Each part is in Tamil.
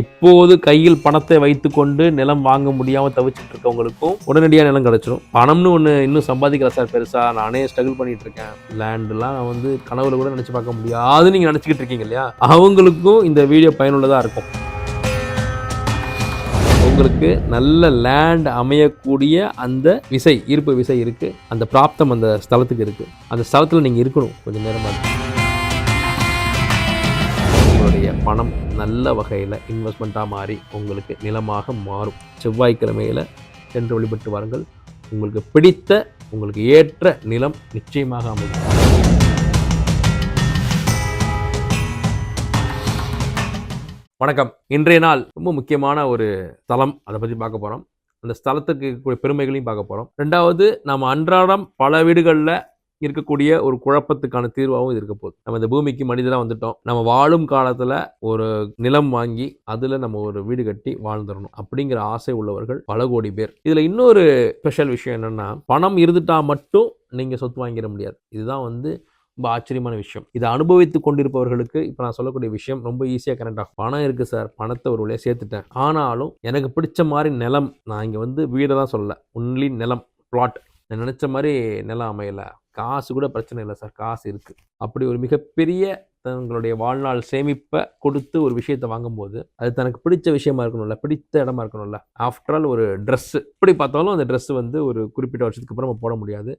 இப்போது கையில் பணத்தை வைத்துக்கொண்டு நிலம் வாங்க முடியாமல் தவிச்சிட்டு இருக்கவங்களுக்கும் உடனடியாக நிலம் கிடைச்சிரும். பணம்னு ஒன்று இன்னும் சம்பாதிக்கல சார் பெருசாக நானே ஸ்ட்ரகிள் பண்ணிட்டு இருக்கேன் லேண்டுலாம் வந்து கனவுல கூட நினச்சி பார்க்க முடியாதுன்னு நீங்கள் நினச்சிக்கிட்டு இருக்கீங்க இல்லையா? அவங்களுக்கும் இந்த வீடியோ பயனுள்ளதாக இருக்கும். உங்களுக்கு நல்ல லேண்ட் அமையக்கூடிய அந்த விசை ஈர்ப்பு விசை இருக்குது அந்த பிராப்தம் அந்த ஸ்தலத்துக்கு இருக்குது அந்த ஸ்தலத்தில் நீங்கள் இருக்கணும். கொஞ்சம் நேரமா பணம் நல்ல வகையில் இன்வெஸ்ட்மெண்ட்டாக மாறி உங்களுக்கு நிலமாக மாறும். செவ்வாய்க்கிழமையில் சென்று வழிபட்டு வாருங்கள். உங்களுக்கு பிடித்த உங்களுக்கு ஏற்ற நிலம் நிச்சயமாக அமையும். வணக்கம். இன்றைய நாள் ரொம்ப முக்கியமான ஒரு ஸ்தலம். அதை பற்றி பார்க்க போகிறோம் அந்த ஸ்தலத்துக்கு இருக்கக்கூடிய பெருமைகளையும் பார்க்க போகிறோம் ரெண்டாவது நம்ம அன்றாடம் பல வீடுகளில் இருக்கக்கூடிய ஒரு குழப்பத்துக்கான தீர்வாகவும் இது இருக்க போகுது. நம்ம இந்த பூமிக்கு மனிதராக வந்துட்டோம். நம்ம வாழும் காலத்தில் ஒரு நிலம் வாங்கி அதில் நம்ம ஒரு வீடு கட்டி வாழ்ந்துடணும் அப்படிங்கிற ஆசை உள்ளவர்கள் பல கோடி பேர். இதில் இன்னொரு ஸ்பெஷல் விஷயம் என்னென்னா பணம் இருந்துட்டா மட்டும் நீங்கள் சொத்து வாங்கிட முடியாது. இதுதான் வந்து ரொம்ப ஆச்சரியமான விஷயம். இதை அனுபவித்து கொண்டிருப்பவர்களுக்கு இப்போ நான் சொல்லக்கூடிய விஷயம் ரொம்ப ஈஸியாக கனெக்ட் ஆகும். பணம் இருக்குது சார். பணத்தை ஒரு வழியாக சேர்த்துட்டேன். ஆனாலும் எனக்கு பிடிச்ச மாதிரி நிலம் நான் இங்கே வந்து வீடை தான் சொல்லலை. ஒன்லி நிலம் பிளாட் நான் நினச்ச மாதிரி நிலம் அமையலை. காசு கூட பிரச்சனை இல்லை சார். காசு இருக்குது அப்படி ஒரு மிகப்பெரிய தங்களுடைய வாழ்நாள் சேமிப்பை கொடுத்து ஒரு விஷயத்தை வாங்கும்போது அது தனக்கு பிடிச்ச விஷயமா இருக்கணும்ல பிடித்த இடமா இருக்கணும்ல. ஆஃப்டர் ஆல் ஒரு ட்ரெஸ்ஸு எப்படி பார்த்தாலும் அந்த ட்ரெஸ் வந்து ஒரு குறிப்பிட்ட வருஷத்துக்கு அப்புறம் நம்ம போட முடியாது.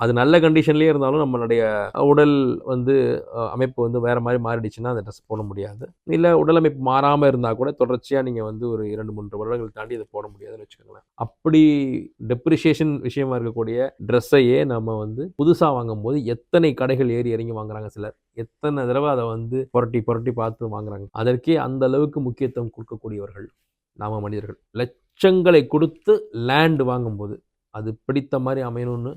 அது நல்ல கண்டிஷன்லேயே இருந்தாலும் நம்மளுடைய உடல் வந்து அமைப்பு வந்து வேறு மாதிரி மாறிடுச்சுன்னா அந்த ட்ரெஸ் போட முடியாது. இல்லை உடல் அமைப்பு மாறாமல் இருந்தால் கூட தொடர்ச்சியாக நீங்கள் வந்து ஒரு இரண்டு மூன்று வருடங்கள் தாண்டி அதை போட முடியாதுன்னு வச்சுக்கோங்களேன். அப்படி டெப்ரிஷியேஷன் விஷயமா இருக்கக்கூடிய ட்ரெஸ்ஸையே நம்ம வந்து புதுசாக வாங்கும்போது எத்தனை கடைகள் ஏறி இறங்கி வாங்குறாங்க சிலர். எத்தனை தடவை அதை வந்து புரட்டி புரட்டி பார்த்து வாங்குறாங்க. அதற்கே அந்த அளவுக்கு முக்கியத்துவம் கொடுக்கக்கூடியவர்கள் நாம மனிதர்கள். லட்சங்களை கொடுத்து லேண்ட் வாங்கும்போது அது பிடித்த மாதிரி அமையணும்னு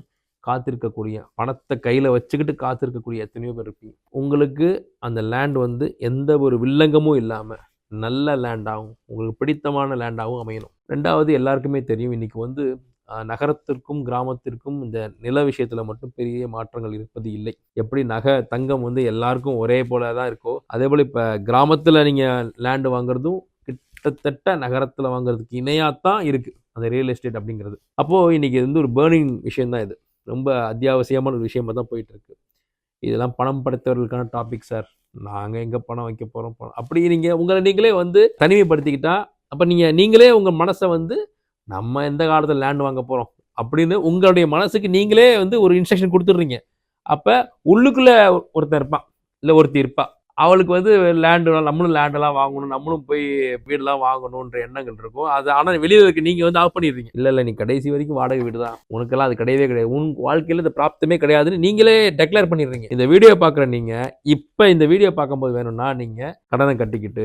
காத்திருக்கக்கூடிய பணத்தை கையில் வச்சுக்கிட்டு காத்திருக்கக்கூடிய எத்தனையோ பேர் இருப்பீங்க. உங்களுக்கு அந்த லேண்ட் வந்து எந்த ஒரு வில்லங்கமும் இல்லாமல் நல்ல லேண்டாகவும் உங்களுக்கு பிடித்தமான லேண்டாகவும் அமையணும். ரெண்டாவது எல்லாருக்குமே தெரியும் இன்றைக்கி வந்து நகரத்திற்கும் கிராமத்திற்கும் இந்த நில விஷயத்தில் மட்டும் பெரிய மாற்றங்கள் இருப்பது இல்லை. எப்படி நகை தங்கம் வந்து எல்லாருக்கும் ஒரே போல தான் இருக்கோ அதே போல் இப்போ கிராமத்தில் நீங்கள் லேண்டு வாங்குறதும் கிட்டத்தட்ட நகரத்தில் வாங்குறதுக்கு இணையாக தான் இருக்குது அந்த ரியல் எஸ்டேட் அப்படிங்கிறது. அப்போது இன்றைக்கி இது வந்து ஒரு பேர்னிங் விஷயம் தான் இது. ரொம்ப அத்தியாவசியமான ஒரு விஷயமாக தான் போயிட்டுருக்கு. இதெல்லாம் பணம் படைத்தவர்களுக்கான டாபிக் சார் நாங்கள் எங்கே பணம் வைக்க போகிறோம் பணம் அப்படி நீங்கள் உங்களை நீங்களே வந்து தனிமைப்படுத்திக்கிட்டா அப்போ நீங்கள் நீங்களே உங்கள் மனசை வந்து நம்ம எந்த காலத்தில் லேண்ட் வாங்க போகிறோம் அப்படின்னு உங்களுடைய மனசுக்கு நீங்களே வந்து ஒரு இன்ஸ்ட்ரக்ஷன் கொடுத்துட்றீங்க. அப்போ உள்ளுக்குள்ளே ஒருத்தன் இருப்பான் இல்லை ஒருத்தி இருப்பா. அவளுக்கு வந்து லேண்டு நம்மளும் லேண்டெல்லாம் வாங்கணும் நம்மளும் போய் வீடெல்லாம் வாங்கணுன்ற எண்ணங்கள் இருக்கும். அது ஆனால் வெளியில் இருக்க நீங்கள் வந்து ஆஃப் பண்ணிடுறீங்க. இல்லை இல்லை நீ கடைசி வரைக்கும் வாடகை வீடு தான் உனக்கெல்லாம் அது கிடையவே கிடையாது. உன் வாழ்க்கையில் இந்த பிராப்தமே கிடையாதுன்னு நீங்களே டெக்ளேர் பண்ணிடுறீங்க. இந்த வீடியோ பார்க்குற நீங்கள் இப்போ இந்த வீடியோ பார்க்கும்போது வேணும்னா நீங்கள் கடனை கட்டிக்கிட்டு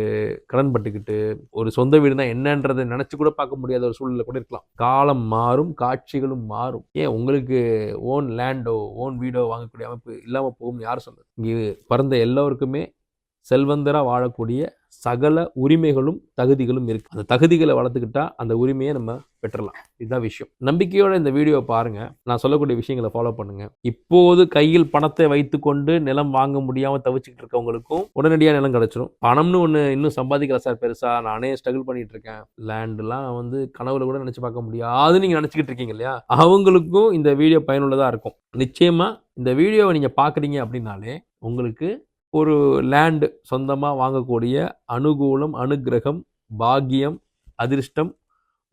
கடன் பட்டுக்கிட்டு ஒரு சொந்த வீடுனா என்னன்றதை நினச்சி கூட பார்க்க முடியாத ஒரு சூழ்நிலை கூட இருக்கலாம். காலம் மாறும் காட்சிகளும் மாறும். ஏன் உங்களுக்கு ஓன் லேண்டோ ஓன் வீடோ வாங்கக்கூடிய அமைப்பு இல்லாமல் போகும்னு யார் சொன்னது? இங்கே பிறந்த எல்லோருக்குமே செல்வந்தராக வாழக்கூடிய சகல உரிமைகளும் தகுதிகளும் இருக்குது அந்த தகுதிகளை வளர்த்துக்கிட்டா அந்த உரிமையை நம்ம பெற்றலாம். இதுதான் விஷயம். நம்பிக்கையோட இந்த வீடியோவை பாருங்கள் நான் சொல்லக்கூடிய விஷயங்களை ஃபாலோ பண்ணுங்கள் இப்போது கையில் பணத்தை வைத்துக்கொண்டு நிலம் வாங்க முடியாமல் தவிச்சுக்கிட்டு இருக்கவங்களுக்கும் உடனடியாக நிலம் கிடச்சிரும். பணம்னு ஒன்று இன்னும் சம்பாதிக்கல சார் பெருசாக நானே ஸ்ட்ரகிள் பண்ணிட்டு இருக்கேன். லேண்ட்லாம் வந்து கனவுல கூட நினச்சி பார்க்க முடியாதுன்னு நீங்கள் நினச்சிக்கிட்டு இருக்கீங்க இல்லையா? அவங்களுக்கும் இந்த வீடியோ பயனுள்ளதாக இருக்கும். நிச்சயமாக இந்த வீடியோவை நீங்கள் பார்க்குறீங்க அப்படின்னாலே உங்களுக்கு ஒரு லேண்டு சொந்தமாக வாங்கக்கூடிய அனுகூலம் அனுக்கிரகம் பாக்கியம் அதிர்ஷ்டம்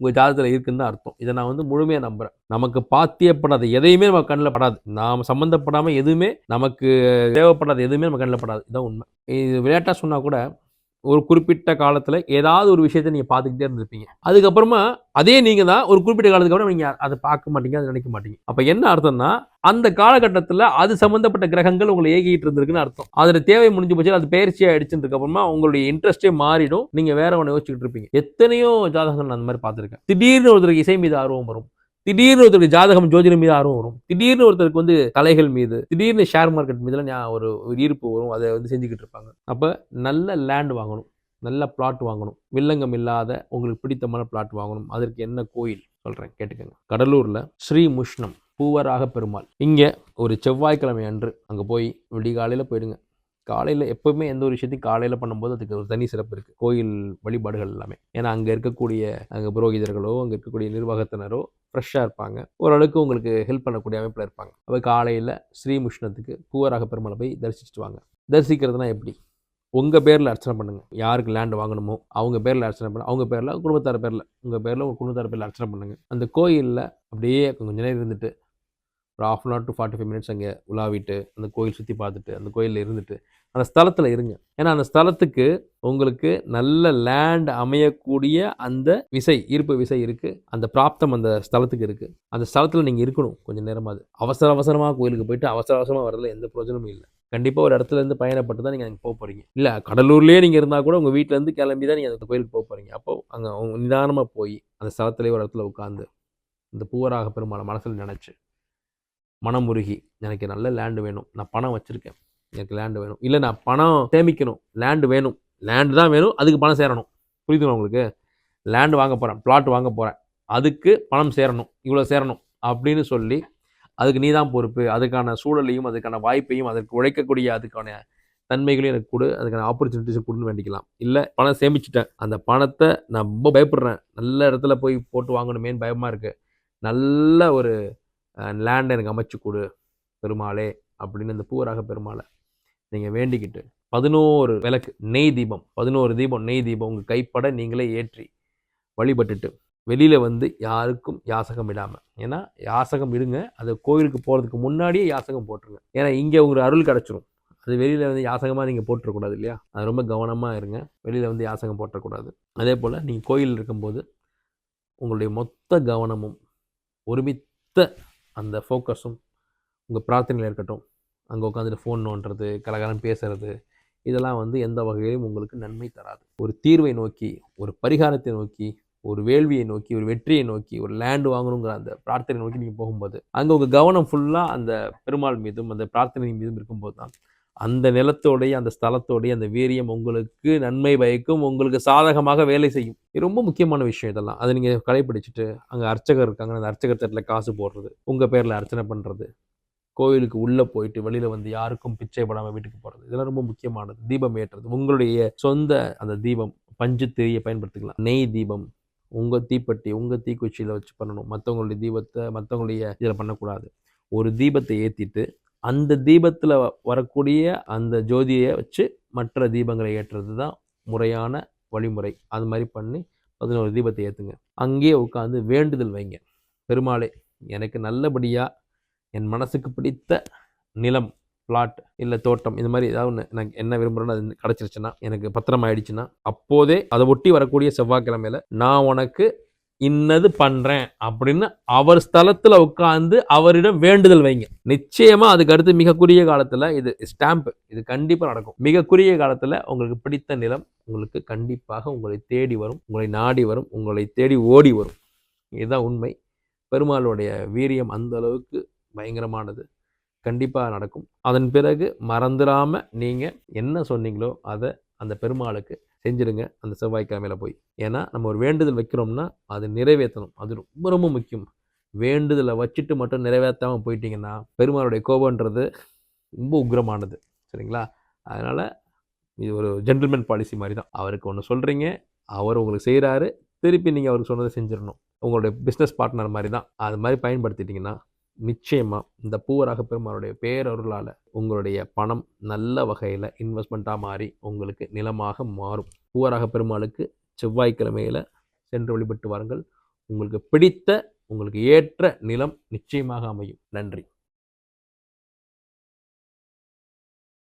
உங்கள் ஜாதகத்தில் இருக்குன்னு தான் அர்த்தம். இதை நான் வந்து முழுமையாக நம்புகிறேன் நமக்கு பாத்தியப்படாத எதையுமே நம்ம கண்ணில் படாது. நாம் சம்மந்தப்படாமல் எதுவுமே நமக்கு தேவைப்படாத எதுவுமே நம்ம கண்ணில் படாது. இதுதான் உண்மை. இது விளையாட்டாக சொன்னால் கூட ஒரு குறிப்பிட்ட காலத்தில் ஏதாவது ஒரு விஷயத்தை நீங்கள் பார்த்துக்கிட்டே இருந்திருப்பீங்க. அதுக்கப்புறமா அதே நீங்கள் தான் ஒரு குறிப்பிட்ட காலத்துக்கு அப்புறம் நீங்கள் அதை பார்க்க மாட்டீங்க அதை நினைக்க மாட்டீங்க. அப்போ என்ன அர்த்தம்னா அந்த காலகட்டத்தில் அது சம்மந்தப்பட்ட கிரகங்கள் உங்களை ஏகிட்டு இருந்திருக்குன்னு அர்த்தம். அதோட தேவை முடிஞ்சு போச்சு அது பயிற்சி ஆயிடுச்சுன்றதுக்கு அப்புறமா உங்களுடைய இன்ட்ரெஸ்டே மாறிடும். நீங்கள் வேற ஒன்று யோசிச்சுக்கிட்டு இருப்பீங்க. எத்தனையோ ஜாதகங்கள் நான் அந்த மாதிரி பார்த்துருக்கேன். திடீர்னு ஒருத்தருக்கு இசை மீது ஆர்வம் வரும். திடீர்னு ஒருத்தருக்கு ஜாதகம் ஜோதிடம் மீது ஆர்வம் வரும். திடீர்னு ஒருத்தருக்கு வந்து கலைகள் மீது திடீர்னு ஷேர் மார்க்கெட் மீதுலாம் ஒரு ஒரு ஈர்ப்பு வரும். அதை வந்து செஞ்சுக்கிட்டு இருப்பாங்க. அப்போ நல்ல லேண்ட் வாங்கணும். நல்ல பிளாட் வாங்கணும். வில்லங்கம் இல்லாத உங்களுக்கு பிடித்தமான பிளாட் வாங்கணும். அதற்கு என்ன கோயில்? சொல்கிறேன் கேட்டுக்கோங்க. கடலூரில் ஸ்ரீ முஷ்ணம் பூவராக பெருமாள். இங்கே ஒரு செவ்வாய்க்கிழமை அன்று அங்கே போய் விடிகாலையில் போயிடுங்க. காலையில் எப்போவுமே எந்த ஒரு விஷயத்தையும் காலையில் பண்ணும்போது அதுக்கு ஒரு தனி சிறப்பு இருக்குது கோயில் வழிபாடுகள் எல்லாமே. ஏன்னா அங்கே இருக்கக்கூடிய அங்கே புரோகிதர்களோ அங்கே இருக்கக்கூடிய நிர்வாகத்தினரோ ஃப்ரெஷ்ஷாக இருப்பாங்க. ஓரளவுக்கு உங்களுக்கு ஹெல்ப் பண்ணக்கூடிய அமைப்பில் இருப்பாங்க. அப்போ காலையில் ஸ்ரீமுஷ்ணத்துக்கு பூவராக பெருமாளை போய் தரிசிச்சுட்டு வாங்க. தரிசிக்கிறதுனா எப்படி? உங்கள் பேரில் அர்ச்சனை பண்ணுங்கள் யாருக்கு லேண்ட் வாங்கணுமோ அவங்க பேரில் அர்ச்சனை பண்ண அவங்க பேரில் குடும்பத்தார் பேரில் உங்கள் பேரில் உங்கள் குடும்பத்தார் பேரில் அர்ச்சனை பண்ணுங்கள் அந்த கோயிலில் அப்படியே கொஞ்சம் நேரம் இருந்துட்டு ஒரு half an hour to forty five minutes அங்கே உலாவிட்டு அந்த கோயில் சுற்றி பார்த்துட்டு அந்த கோயிலில் இருந்துட்டு அந்த ஸ்தலத்தில் இருங்க. ஏன்னா அந்த ஸ்தலத்துக்கு உங்களுக்கு நல்ல லேண்ட் அமையக்கூடிய அந்த விசை ஈர்ப்பு விசை இருக்குது அந்த பிராப்தம் அந்த ஸ்தலத்துக்கு இருக்குது அந்த ஸ்தலத்தில் நீங்கள் இருக்கணும் கொஞ்சம் நேரமாவது அவசர அவசரமாக கோயிலுக்கு போயிட்டு அவசர அவசரமாக வரதில் எந்த பிரயோஜனமும் இல்லை. கண்டிப்பாக ஒரு இடத்துல இருந்து பயணப்பட்டு தான் நீங்கள் அங்கே போக போகிறீங்க இல்லை கடலூர்லேயே நீங்கள் இருந்தால் கூட உங்கள் வீட்டிலேருந்து கிளம்பி தான் நீங்கள் அந்த கோயிலுக்கு போக போகிறீங்க அப்போ அங்கே நிதானமாக போய் அந்த ஸ்தலத்திலே ஒரு இடத்துல உட்காந்து இந்த பூவராக பெருமாளை மனசில் நினச்சி மனமுருகி. எனக்கு நல்ல லேண்டு வேணும். நான் பணம் வச்சுருக்கேன். எனக்கு லேண்டு வேணும். இல்லை நான் பணம் சேமிக்கணும். லேண்டு வேணும். லேண்டு தான் வேணும். அதுக்கு பணம் சேரணும். புரியுதுங்களா உங்களுக்கு? லேண்டு வாங்க போகிறேன் பிளாட் வாங்க போகிறேன் அதுக்கு பணம் சேரணும். இவ்வளோ சேரணும். அப்படின்னு சொல்லி அதுக்கு நீ தான் பொறுப்பு. அதுக்கான சூழலையும் அதுக்கான வாய்ப்பையும் அதற்கு உழைக்கக்கூடிய அதுக்கான தன்மைகளையும் எனக்கு கொடு. அதுக்கான ஆப்பர்ச்சுனிட்டிஸும் கொடுன்னு வேண்டிக்கலாம். இல்லை பணம் சேமிச்சிட்டேன். அந்த பணத்தை நான் ரொம்ப பயப்படுறேன். நல்ல இடத்துல போய் போட்டு வாங்கணுமேன்னு பயமாக இருக்குது நல்ல ஒரு லேண்டை எனக்கு அமைச்சு கொடு பெருமாளே அப்படின்னு இந்த பூவராக பெருமாளை நீங்கள் வேண்டிக்கிட்டு பதினோரு விளக்கு நெய் தீபம் பதினோரு தீபம் நெய் தீபம் உங்கள் கைப்பட நீங்களே ஏற்றி வழிபட்டுட்டு வெளியில் வந்து யாருக்கும் யாசகம் இடாமல் ஏன்னா யாசகம் இடுங்க அது கோவிலுக்கு போகிறதுக்கு முன்னாடியே யாசகம் போட்டுருங்க. ஏன்னா இங்கே உங்களுக்கு அருள் கிடச்சிரும். அது வெளியில் வந்து யாசகமாக நீங்கள் போட்டுறக்கூடாது இல்லையா? அது ரொம்ப கவனமாக இருங்க. வெளியில் வந்து யாசகம் போட்டக்கூடாது. அதே போல் நீங்கள் கோயில் இருக்கும்போது உங்களுடைய மொத்த கவனமும் ஒருமித்த அந்த ஃபோக்கஸும் உங்கள் பிரார்த்தனையில் இருக்கட்டும். அங்கே உட்காந்துட்டு ஃபோன் நோண்டுறது கலகலம் பேசுறது இதெல்லாம் வந்து எந்த வகையிலும் உங்களுக்கு நன்மை தராது. ஒரு தீர்வை நோக்கி ஒரு பரிகாரத்தை நோக்கி ஒரு வேள்வியை நோக்கி ஒரு வெற்றியை நோக்கி ஒரு லேண்டு வாங்கணுங்கிற அந்த பிரார்த்தனை நோக்கி நீங்கள் போகும்போது அங்கே உங்கள் கவனம் ஃபுல்லாக அந்த பெருமாள் மீதும் அந்த பிரார்த்தனை மீதும் இருக்கும்போது தான் அந்த நிலத்தோடைய அந்த ஸ்தலத்தோடைய அந்த வீரியம் உங்களுக்கு நன்மை பயக்கும் உங்களுக்கு சாதகமாக வேலை செய்யும். இது ரொம்ப முக்கியமான விஷயம் இதெல்லாம். அதை நீங்கள் கடைப்பிடிச்சிட்டு அங்கே அர்ச்சகர் இருக்காங்க. அந்த அர்ச்சகர் தட்டில் காசு போடுறது உங்கள் பேரில் அர்ச்சனை பண்ணுறது கோவிலுக்கு உள்ளே போயிட்டு வெளியில் வந்து யாருக்கும் பிச்சை படாமல் வீட்டுக்கு போகிறது இதெல்லாம் ரொம்ப முக்கியமானது. தீபம் ஏற்றுறது. உங்களுடைய சொந்த அந்த தீபம் பஞ்சு திரியை பயன்படுத்திக்கலாம். நெய் தீபம் உங்கள் தீப்பெட்டி உங்கள் தீக்குச்சியில் வச்சு பண்ணணும். மற்றவங்களுடைய தீபத்தை மற்றவங்களுடைய இதில் பண்ணக்கூடாது. ஒரு தீபத்தை ஏற்றிட்டு அந்த தீபத்தில் வரக்கூடிய அந்த ஜோதியை வச்சு மற்ற தீபங்களை ஏற்றுறது தான் முறையான வழிமுறை. அது மாதிரி பண்ணி பதினோரு தீபத்தை ஏற்றுங்க அங்கேயே உட்காந்து வேண்டுதல் வைங்க. பெருமாளே எனக்கு நல்லபடியாக என் மனசுக்கு பிடித்த நிலம் பிளாட் இல்லை தோட்டம் இந்த மாதிரி ஏதாவது ஒன்று எனக்கு என்ன விரும்புகிறேன்னு அது கிடச்சிருச்சுன்னா எனக்கு பத்திரம் ஆயிடுச்சுன்னா அப்போதே அதை ஒட்டி வரக்கூடிய செவ்வாய்க்கிழமையில நான் உனக்கு இன்னது பண்ணுறேன் அப்படின்னு அவர் ஸ்தலத்தில் உட்காந்து அவரிடம் வேண்டுதல் வைங்க. நிச்சயமாக அதுக்கு அடுத்து மிக குறுகிய காலத்தில் இது ஸ்டாம்ப் இது கண்டிப்பாக நடக்கும். மிக குறுகிய காலத்தில் உங்களுக்கு பிடித்த நிலம் உங்களுக்கு கண்டிப்பாக உங்களை தேடி வரும் உங்களை நாடி வரும் உங்களை தேடி ஓடி வரும். இதுதான் உண்மை. பெருமாளுடைய வீரியம் அந்த அளவுக்கு பயங்கரமானது. கண்டிப்பாக நடக்கும். அதன் பிறகு மறந்துடாமல் நீங்கள் என்ன சொன்னீங்களோ அதை அந்த பெருமாளுக்கு செஞ்சிடுங்க. அந்த செவ்வாய்க்கிழமையில் போய். ஏன்னா நம்ம ஒரு வேண்டுதல் வைக்கிறோம்னா அது நிறைவேற்றணும். அது ரொம்ப ரொம்ப முக்கியம். வேண்டுதலை வச்சுட்டு மட்டும் நிறைவேற்றாமல் போயிட்டிங்கன்னா பெருமாளுடைய கோபன்றது ரொம்ப உக்ரமானது சரிங்களா? அதனால் இது ஒரு ஜென்டில்மேன் பாலிசி மாதிரி தான் அவருக்கு ஒன்று சொல்கிறீங்க அவர் உங்களுக்கு செய்கிறாரு திருப்பி நீங்கள் அவருக்கு சொன்னதை செஞ்சிடணும். உங்களுடைய பிஸ்னஸ் பார்ட்னர் மாதிரி தான் அது மாதிரி பயன்படுத்திட்டிங்கன்னா நிச்சயமாக இந்த பூவராக பெருமாளுடைய பேரருளால் உங்களுடைய பணம் நல்ல வகையில் இன்வெஸ்ட்மெண்ட்டாக மாறி உங்களுக்கு நிலமாக மாறும். பூவராக பெருமாளுக்கு செவ்வாய்க்கிழமையில் சென்று வழிபட்டு வாருங்கள். உங்களுக்கு பிடித்த உங்களுக்கு ஏற்ற நிலம் நிச்சயமாக அமையும். நன்றி.